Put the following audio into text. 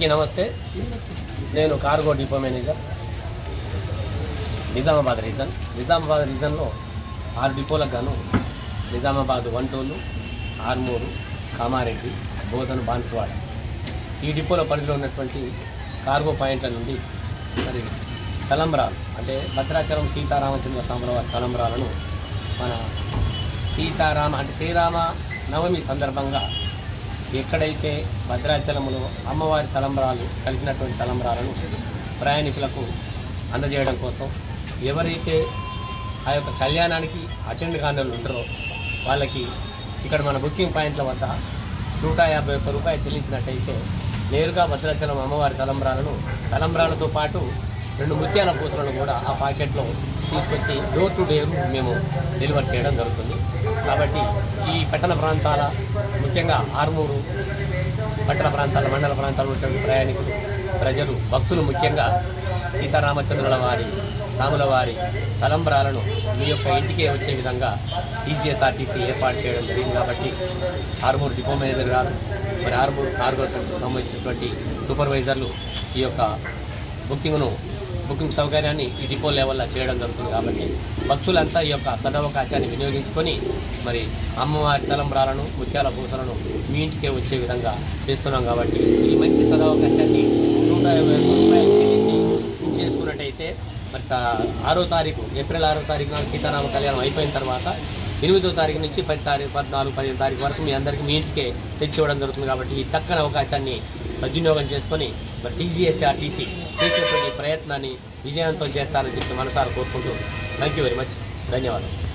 అందరికీ నమస్తే. నేను cargo depot manager. Nizamabad region. Nizamabad రీజన్లో ఆరు డిపోలకు గాను నిజామాబాద్ వంటోలు ఆర్మూరు కామారెడ్డి బోధన్ బాన్స్వాడ. ఈ డిపోల పరిధిలో ఉన్నటువంటి కార్గో పాయింట్ల నుండి మరి తలంబ్రాలు అంటే భద్రాచలం సీతారామచంద్ర సాంబ్రవారి తలంబ్రాలను మన సీతారామ అంటే శ్రీరామ నవమి సందర్భంగా ఎక్కడైతే భద్రాచలంలో అమ్మవారి తలంబరాలు కలిసినటువంటి తలంబరాలను ప్రయాణికులకు అందజేయడం కోసం ఎవరైతే ఆ యొక్క కళ్యాణానికి అటెండ్ కాని ఉంటారో వాళ్ళకి ఇక్కడ మన బుకింగ్ పాయింట్ల వద్ద నూట యాభై ఒక్క రూపాయలు చెల్లించినట్టయితే నేరుగా భద్రాచలం అమ్మవారి తలంబ్రాలను తలంబ్రాలతో పాటు రెండు ముత్యాల పూసలను కూడా ఆ పాకెట్లో తీసుకొచ్చి డోర్ టు డోర్ మేము డెలివర్ చేయడం జరుగుతుంది. కాబట్టి ఈ పట్టణ ప్రాంతాల ముఖ్యంగా ఆర్మూరు పట్టణ ప్రాంతాల మండల ప్రాంతాల్లో ఉన్నటువంటి ప్రయాణికులు ప్రజలు భక్తులు ముఖ్యంగా సీతారామచంద్రుల వారి సాముల వారి తలంబ్రాలను మీ యొక్క ఇంటికే వచ్చే విధంగా టీసీఎస్ఆర్టీసీ ఏర్పాటు చేయడం జరిగింది. కాబట్టి ఆర్మూరు డిపో మేనేజర్ గారు మరి ఆర్మూరు కార్గో సంబంధించినటువంటి సూపర్వైజర్లు ఈ యొక్క బుకింగ్ను బుకింగ్ సౌకర్యాన్ని ఈ డిపో లెవెల్లో చేయడం జరుగుతుంది కాబట్టి భక్తులంతా ఈ యొక్క సదవకాశాన్ని వినియోగించుకొని మరి అమ్మవారి తలంబ్రాలను ముత్యాల పూసలను మీ ఇంటికే వచ్చే విధంగా చేస్తున్నాం కాబట్టి ఈ మంచి సదవకాశాన్ని నూట యాభై రూపాయలు చెల్లించి బుక్ చేసుకున్నట్టయితే మరి ఆరో తారీఖు ఏప్రిల్ ఆరో తారీఖు నాడు సీతారామ కళ్యాణం అయిపోయిన తర్వాత ఎనిమిదో తారీఖు నుంచి పది తారీఖు పద్నాలుగు పదిహేను తారీఖు వరకు మీ అందరికీ మీ ఇంటికే తెచ్చివ్వడం జరుగుతుంది కాబట్టి ఈ చక్కని అవకాశాన్ని సద్వినియోగం చేసుకొని మరి టీజీఎస్ఆర్టీసీ చేసేటువంటి ప్రయత్నాన్ని విజయవంతం చేస్తారని చెప్పి మనసారా కోరుకుంటూ థ్యాంక్ యూ వెరీ మచ్. ధన్యవాదాలు.